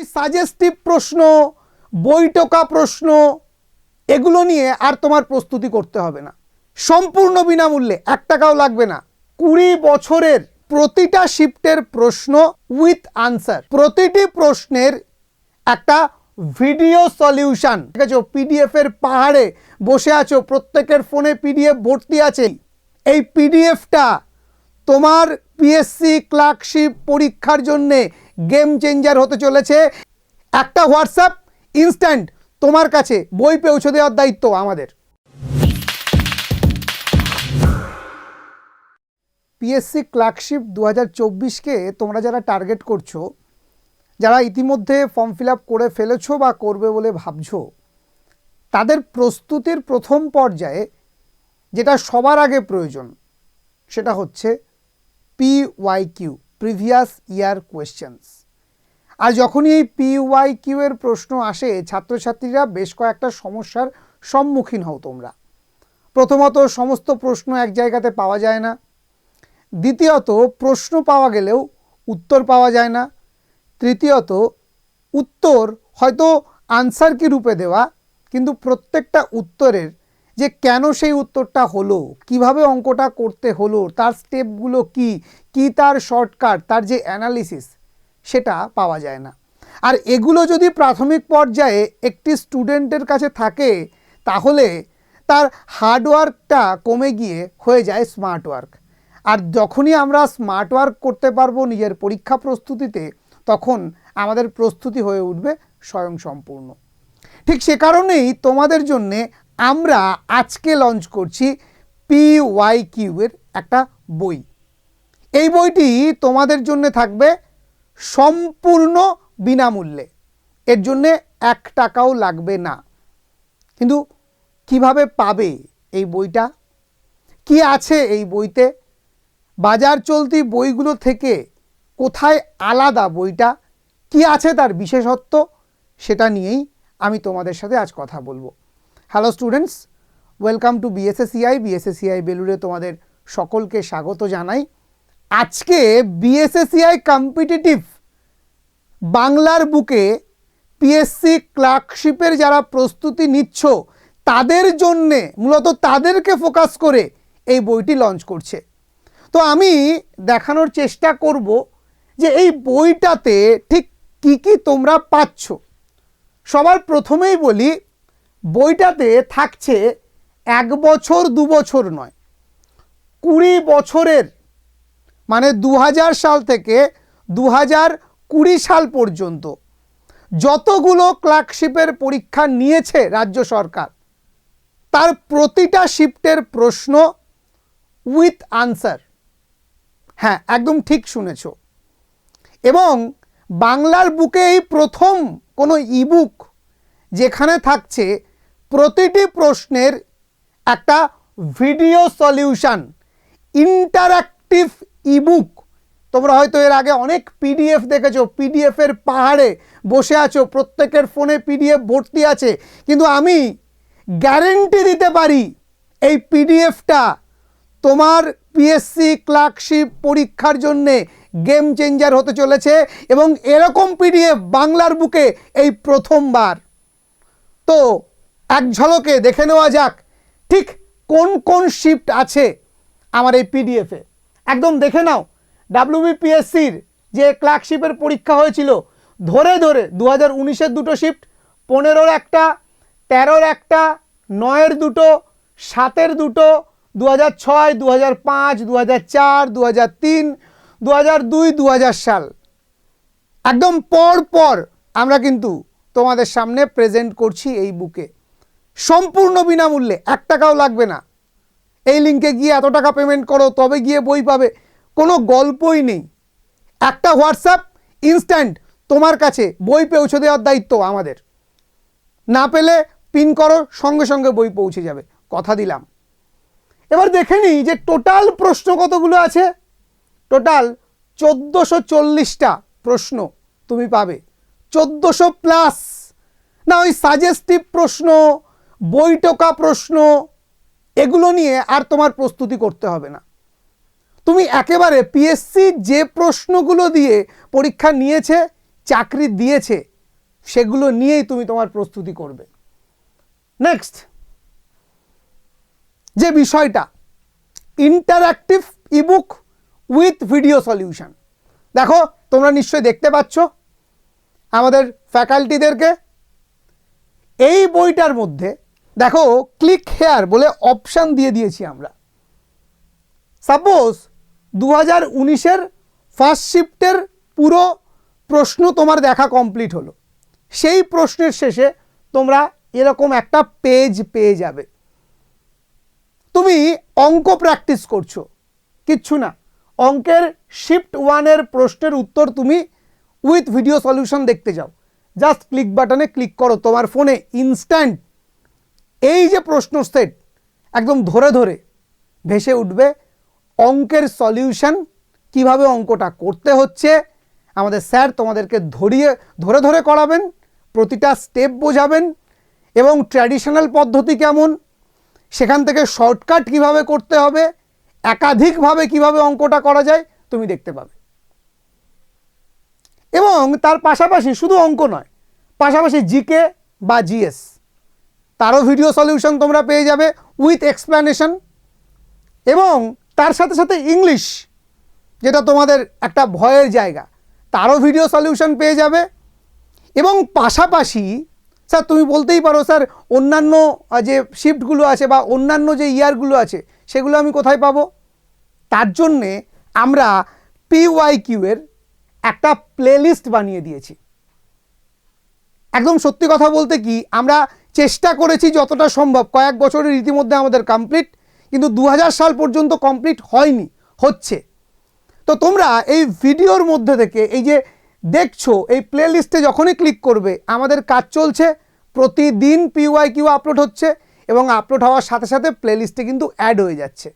ওই সাজেস্টিভ প্রশ্ন বইটোকা প্রশ্ন, এগুলো নিয়ে আর তোমার প্রস্তুতি করতে হবে না। সম্পূর্ণ বিনামূল্যে, এক টাকাও লাগবে না। কুড়ি বছরের প্রতিটা শিফটের প্রশ্ন উইথ আনসার প্রতিটি প্রশ্নের একটা ভিডিও সলিউশন ঠিক আছে পিডিএফ এর পাহাড়ে বসে আছো, প্রত্যেকের ফোনে পিডিএফ ভর্তি আছে। এই পিডিএফটা তোমার পিএসসি ক্লার্কশিপ পরীক্ষার জন্যে গেম চেঞ্জার হতে চলেছে। একটা হোয়াটসঅ্যাপ ইনস্ট্যান্ট তোমার কাছে, বই পৌঁছে দেওয়ার দায়িত্ব আমাদের। পিএসসি ক্লার্কশিপ দু চব্বিশকে তোমরা যারা টার্গেট করছ, যারা ইতিমধ্যে ফর্ম ফিল করে ফেলেছো বা করবে বলে ভাবছ, তাদের প্রস্তুতির প্রথম পর্যায়ে যেটা সবার আগে প্রয়োজন, সেটা হচ্ছে P Y Q previous year questions আর যখনই এই পি ওয়াই কিউ এর প্রশ্ন আসে, ছাত্রছাত্রীরা বেশ কয়েকটা সমস্যার সম্মুখীন হও তোমরা। প্রথমত, সমস্ত প্রশ্ন এক জায়গাতে পাওয়া যায় না। দ্বিতীয়ত, প্রশ্ন পাওয়া গেলেও উত্তর পাওয়া যায় না। তৃতীয়ত, উত্তর হয়তো আনসার কি রূপে দেওয়া, কিন্তু প্রত্যেকটা উত্তরের যে কেন সেই উত্তরটা হলো? কীভাবে অঙ্কটা করতে হলো? তার স্টেপগুলো কি? কি তার শর্টকাট তার যে অ্যানালিসিস সেটা পাওয়া যায় না। আর এগুলো যদি প্রাথমিক পর্যায়ে একটি স্টুডেন্টের কাছে থাকে, তাহলে তার হার্ডওয়ার্কটা কমে গিয়ে হয়ে যায় স্মার্ট ওয়ার্ক আর যখনই আমরা স্মার্ট ওয়ার্ক করতে পারব নিজের পরীক্ষা প্রস্তুতিতে, তখন আমাদের প্রস্তুতি হয়ে উঠবে স্বয়ংসম্পূর্ণ। ঠিক সে কারণেই তোমাদের জন্যে আমরা আজকে লঞ্চ করছি পি ওয়াই কিউ এর একটা বই। এই বইটি তোমাদের জন্য থাকবে সম্পূর্ণ বিনামূল্যে। এর জন্যে এক টাকাও লাগবে না। কিন্তু কীভাবে পাবে এই বইটা? কি আছে এই বইতে? বাজার চলতি বইগুলো থেকে কোথায় আলাদা বইটা? কি আছে তার বিশেষত্ব? সেটা নিয়েই আমি তোমাদের সাথে আজ কথা বলব। Hello students welcome to BSACI BSACI বেলুড়ে তোমাদের সকলকে স্বাগত জানাই। আজকে বিএসএসিআই কম্পিটিটিভ বাংলার বুকে পিএসসি ক্লার্কশিপের যারা প্রস্তুতি নিচ্ছ, তাদের জন্যে, মূলত তাদেরকে ফোকাস করে এই বইটি লঞ্চ করছে। তো আমি দেখানোর চেষ্টা করব যে এই বইটাতে ঠিক কি কি তোমরা পাচ্ছ। সবার প্রথমেই বলি বইটাতে থাকছে এক বছর, দু বছর নয়, কুড়ি বছরের মানে দু হাজার সাল থেকে দু কুড়ি সাল পর্যন্ত যতগুলো ক্লার্কশিপের পরীক্ষা নিয়েছে রাজ্য সরকার, তার প্রতিটা শিফটের প্রশ্ন উইথ আনসার। হ্যাঁ একদম ঠিক শুনেছ। এবং বাংলার বুকে এই প্রথম কোনো ইবুক যেখানে থাকছে প্রতিটি প্রশ্নের একটা ভিডিও সলিউশন ইন্টারাক্টিভ ইবুক। তোমরা হয়তো এর আগে অনেক পিডিএফ দেখেছ, পিডিএফের পাহাড়ে বসে আছো, প্রত্যেকের ফোনে পিডিএফ ভর্তি আছে, কিন্তু আমি গ্যারেন্টি দিতে পারি এই পিডিএফটা তোমার পিএসসি ক্লার্কশিপ পরীক্ষার জন্যে গেম চেঞ্জার হতে চলেছে এবং এরকম পিডিএফ বাংলার বুকে এই প্রথমবার। তো এক ঝলকে দেখে নেওয়া যাক, ঠিক কোন কোন শিফট আছে আমার এই পিডিএফে একদম দেখে নাও ডাব্লিউবিপিএসসির যে ক্লার্কশিপের পরীক্ষা হয়েছিল, ধরে ধরে দু হাজার উনিশের দুটো শিফট পনেরোর একটা, তেরোর একটা, নয়ের দুটো, সাতের দুটো দু হাজার ছয় দু হাজার পাঁচ দু হাজার চার দু হাজার তিন দু হাজার দুই দু হাজার সাল। একদম পর পর আমরা কিন্তু তোমাদের সামনে প্রেজেন্ট করছি এই বুকে সম্পূর্ণ বিনামূল্যে, এক টাকাও লাগবে না। এই লিঙ্কে গিয়ে এত টাকা পেমেন্ট করো, তবে গিয়ে বই পাবে। কোনো গল্পই নেই। একটা হোয়াটসঅ্যাপ ইনস্ট্যান্ট তোমার কাছে, বই পৌঁছে দেওয়ার দায়িত্ব আমাদের। না পেলে পিন করো, সঙ্গে সঙ্গে বই পৌঁছে যাবে। কথা দিলাম। এবার দেখে নিই যে টোটাল প্রশ্ন কতগুলো আছে। টোটাল চোদ্দোশো চল্লিশটা প্রশ্ন তুমি পাবে। চোদ্দোশো প্লাস না, ওই সাজেস্টিভ প্রশ্ন বইটোকা প্রশ্ন, এগুলো নিয়ে আর তোমার প্রস্তুতি করতে হবে না। তুমি একেবারে পিএসসি যে প্রশ্নগুলো দিয়ে পরীক্ষা নিয়েছে, চাকরি দিয়েছে, সেগুলো নিয়েই তুমি তোমার প্রস্তুতি করবে। নেক্সট যে বিষয়টা interactive ebook with video solution দেখো, তোমরা নিশ্চয়ই দেখতে পাচ্ছ আমাদের ফ্যাকাল্টিদেরকে এই বইটার মধ্যে দেখো ক্লিক হেয়ার বলে অপশান দিয়ে দিয়েছি আমরা। সাপোজ দু হাজার উনিশের ফার্স্ট শিফটের পুরো প্রশ্ন তোমার দেখা কমপ্লিট হলো। সেই প্রশ্নের শেষে তোমরা এরকম একটা পেজ পেয়ে যাবে। তুমি অঙ্ক প্র্যাকটিস করছ। কিচ্ছু না। অঙ্কের শিফট ওয়ানের প্রশ্নের উত্তর তুমি উইথ ভিডিও সলিউশন দেখতে যাও। জাস্ট ক্লিক বাটনে ক্লিক করো তোমার ফোনে ইনস্ট্যান্ট এই যে প্রশ্ন সেট একদম ধরে ধরে ভেসে উঠবে অঙ্কের সলিউশন কীভাবে অঙ্কটা করতে হচ্ছে। আমাদের স্যার তোমাদেরকে ধরিয়ে, ধরে ধরে করাবেন, প্রতিটা স্টেপ বোঝাবেন এবং ট্র্যাডিশনাল পদ্ধতি কেমন, সেখান থেকে শর্টকাট কীভাবে করতে হবে, একাধিকভাবে কীভাবে অঙ্কটা করা যায় তুমি দেখতে পাবে। এবং তার পাশাপাশি শুধু অঙ্ক নয়, পাশাপাশি জিকে বা জিএস তারও ভিডিও সলিউশন তোমরা পেয়ে যাবে উইথ এক্সপ্লানেশন এবং তার সাথে সাথে ইংলিশ যেটা তোমাদের একটা ভয়ের জায়গা, তারও ভিডিও সলিউশন পেয়ে যাবে এবং পাশাপাশি স্যার তুমি বলতেই পারো স্যার অন্যান্য যে শিফটগুলো আছে বা অন্যান্য যে ইয়ারগুলো আছে, সেগুলো আমি কোথায় পাবো? তার জন্যে আমরা পিওয়াই কিউয়ের একটা প্লেলিস্ট বানিয়ে দিয়েছি। একদম সত্যি কথা বলতে কি, আমরা চেষ্টা করেছি যতটা সম্ভব। কয়েক বছরের ইতিমধ্যে আমাদের কমপ্লিট কিন্তু দু হাজার সাল পর্যন্ত কমপ্লিট হয়নি, হচ্ছে। তো তোমরা এই ভিডিওর মধ্যে থেকে, এই যে দেখছ, এই প্লেলিস্টে যখনই ক্লিক করবে, আমাদের কাজ চলছে, প্রতিদিন পিওয়াই কিউ আপলোড হচ্ছে এবং আপলোড হওয়ার সাথে সাথে প্লেলিস্টে কিন্তু অ্যাড হয়ে যাচ্ছে।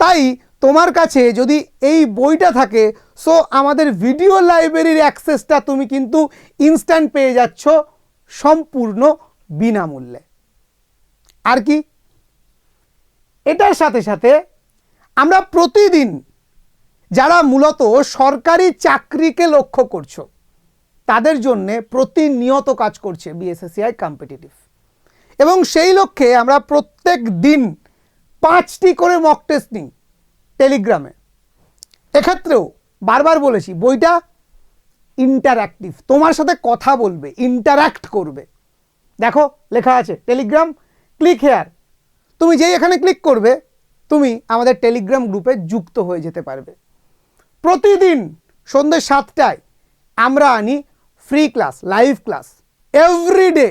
তাই তোমার কাছে যদি এই বইটা থাকে সো আমাদের ভিডিও লাইব্রেরির অ্যাক্সেসটা তুমি কিন্তু ইনস্ট্যান্ট পেয়ে যাচ্ছ, সম্পূর্ণ বিনামূল্যে। আর কি? এটার সাথে সাথে আমরা প্রতিদিন যারা মূলত সরকারি চাকরিকে লক্ষ্য করছ, তাদের জন্যে প্রতিনিয়ত কাজ করছে বিএসএসসিআই কম্পিটিটিভ এবং সেই লক্ষ্যে আমরা প্রত্যেক দিন পাঁচটি করে মক টেস্ট নিই টেলিগ্রামে এক্ষেত্রেও বারবার বলেছি, বইটা ইন্টারঅ্যাক্টিভ তোমার সাথে কথা বলবে ইন্টারঅ্যাক্ট করবে। দেখো, লেখা আছে টেলিগ্রাম ক্লিক হেয়ার তুমি যেই এখানে ক্লিক করবে, তুমি আমাদের টেলিগ্রাম গ্রুপে যুক্ত হয়ে যেতে পারবে। প্রতিদিন সন্ধ্যে সাতটায় আমরা আনি free class live class everyday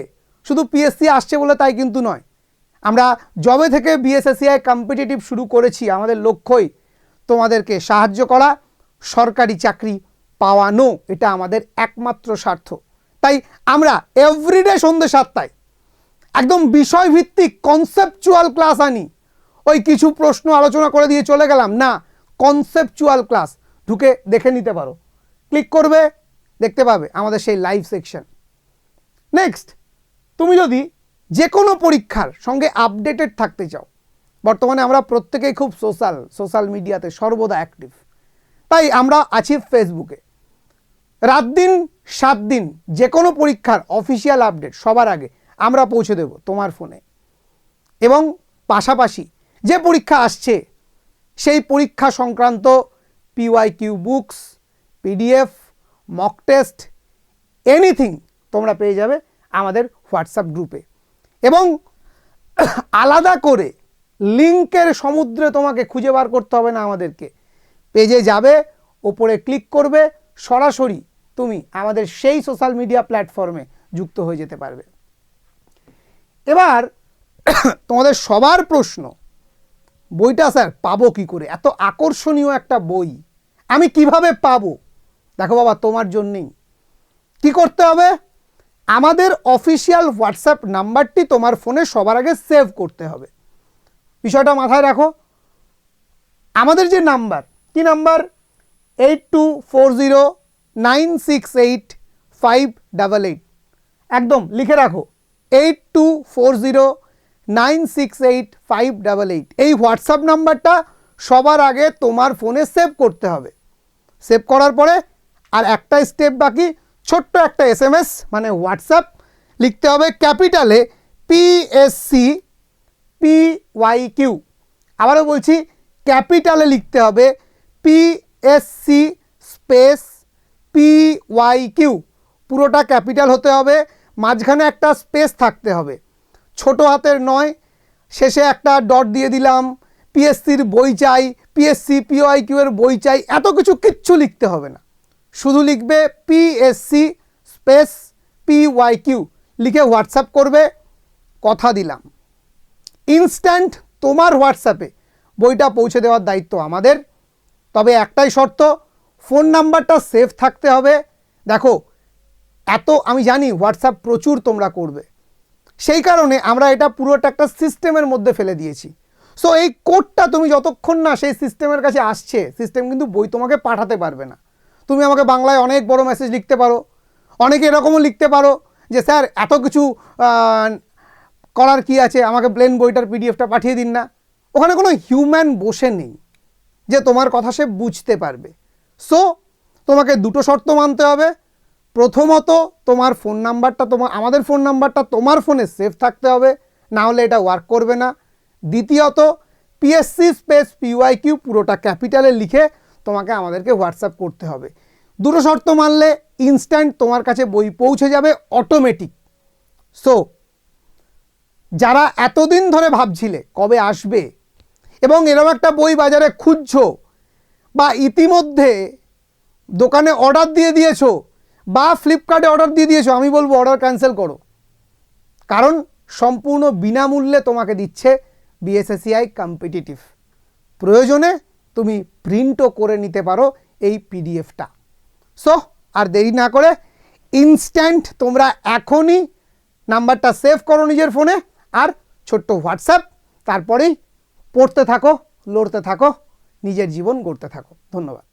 শুধু পিএসসি আসছে বলে তাই কিন্তু নয়। আমরা জবে থেকে বিএসএসসিআই কম্পিটিটিভ শুরু করেছি। আমাদের লক্ষ্যই তোমাদেরকে সাহায্য করা, সরকারি চাকরি পাওয়ানো। এটা আমাদের একমাত্র স্বার্থ। তাই আমরা এভরিডে সন্ধ্যে সাতটায় একদম বিষয়ভিত্তিক কনসেপচুয়াল ক্লাস আনি। ওই কিছু প্রশ্ন আলোচনা করে দিয়ে চলে গেলাম। না কনসেপচুয়াল ক্লাস ঢুকে দেখে নিতে পারো। ক্লিক করবে, দেখতে পাবে আমাদের সেই লাইভ সেকশন নেক্সট তুমি যদি যে কোনো পরীক্ষার সঙ্গে আপডেটেড থাকতে চাও, বর্তমানে আমরা প্রত্যেকেই খুব সোশ্যাল সোশ্যাল মিডিয়াতে সর্বদা অ্যাক্টিভ তাই আমরা আছি ফেসবুকে রাত দিন সাত দিন যে কোনো পরীক্ষার অফিসিয়াল আপডেট সবার আগে আমরা পৌঁছে দেব তোমার ফোনে এবং পাশাপাশি যে পরীক্ষা আসছে, সেই পরীক্ষা সংক্রান্ত P Y Q books PDF mock test anything তোমরা পেয়ে যাবে আমাদের হোয়াটসঅ্যাপ গ্রুপে এবং আলাদা করে লিঙ্কের সমুদ্রে তোমাকে খুঁজে বার করতে হবে না আমাদেরকে। পেজে যাবে, ওপরে ক্লিক করবে, সরাসরি তুমি আমাদের সেই সোশ্যাল মিডিয়া প্ল্যাটফর্মে যুক্ত হয়ে যেতে পারবে। এবার তোমাদের সবার প্রশ্ন, বইটা স্যার পাবো কি করে? এত আকর্ষণীয় একটা বই, আমি কীভাবে পাবো? দেখো বাবা, তোমার জন্যেই। কি করতে হবে? আমাদের অফিসিয়াল হোয়াটসঅ্যাপ নাম্বারটি তোমার ফোনে সবার আগে সেভ করতে হবে। বিষয়টা মাথায় রাখো। আমাদের যে নাম্বার, কি number? Eight two four zero nine six eight five double eight. একদম লিখে রাখো। Eight two four zero nine six eight five double eight. এই হোয়াটসঅ্যাপ নাম্বারটা সবার আগে তোমার ফোনে সেভ করতে হবে। সেভ করার পরে আর একটা স্টেপ বাকি, ছোট্ট একটা এস এম এস মানে হোয়াটসঅ্যাপ, লিখতে হবে ক্যাপিটালে পিএসসি পি ওয়াই কিউ। আবারও বলছি, ক্যাপিটালে লিখতে হবে PSC space P Y Q পুরোটা ক্যাপিটাল হতে হবে, মাঝখানে একটা স্পেস থাকতে হবে। ছোট হাতের নয়, শেষে একটা ডট দিয়ে দিলাম। পিএসসির বই চাই পিএসসি পিওয়াই কিউ এর বই চাই, এত কিছু কিচ্ছু লিখতে হবে না। শুধু লিখবে PSC space P Y Q লিখে হোয়াটসঅ্যাপ করবে, কথা দিলাম। ইনস্ট্যান্ট তোমার হোয়াটসঅ্যাপে বইটা পৌঁছে দেওয়ার দায়িত্ব আমাদের। তবে একটাই শর্ত ফোন নাম্বারটা সেভ থাকতে হবে। দেখো, এত আমি জানি হোয়াটসঅ্যাপ প্রচুর তোমরা করবে। সেই কারণে আমরা এটা পুরোটা একটা সিস্টেমের মধ্যে ফেলে দিয়েছি। সো এই কোডটা তুমি যতক্ষণ না সেই সিস্টেমের কাছে আসছে সিস্টেম কিন্তু বই তোমাকে পাঠাতে পারবে না। তুমি আমাকে বাংলায় অনেক বড় মেসেজ লিখতে পারো, অনেকে এরকমও লিখতে পারো যে, স্যার, এত কিছু করার কি আছে? আমাকে প্লেন বইটার পিডিএফটা পাঠিয়ে দিন না। ওখানে কোনো হিউম্যান বসে নেই যে তোমার কথা সে বুঝতে পারবে। সো তোমাকে দুটো শর্ত মানতে হবে। প্রথমত, তোমার ফোন নাম্বারটা তোমার আমাদের ফোন নাম্বারটা তোমার ফোনে সেভ থাকতে হবে, না হলে এটা ওয়ার্ক করবে না। দ্বিতীয়ত পিএসসি স্পেস পিওয়াই কিউ পুরোটা ক্যাপিটালে লিখে তোমাকে আমাদেরকে হোয়াটসঅ্যাপ করতে হবে। দুটো শর্ত মানলে ইনস্ট্যান্ট তোমার কাছে বই পৌঁছে যাবে অটোমেটিক সো যারা এতদিন ধরে ভাবছিলে কবে আসবে, এবং এরকম একটা বই বাজারে খুঁজছো বা ইতিমধ্যে দোকানে অর্ডার দিয়ে দিয়েছ বা ফ্লিপকার্টে অর্ডার দিয়ে দিয়েছ, আমি বলব অর্ডার ক্যান্সেল করো। কারণ সম্পূর্ণ বিনামূল্যে তোমাকে দিচ্ছে বিএসএসিআই কম্পিটিটিভ প্রয়োজনে তুমি প্রিন্টও করে নিতে পারো এই পিডিএফটা সো আর দেরি না করে ইনস্ট্যান্ট তোমরা এখনই নাম্বারটা সেভ করো নিজের ফোনে আর ছোট্ট হোয়াটসঅ্যাপ তারপরেই পড়তে থাকো, লড়তে থাকো। নিজের জীবন গড়তে থাকো। ধন্যবাদ।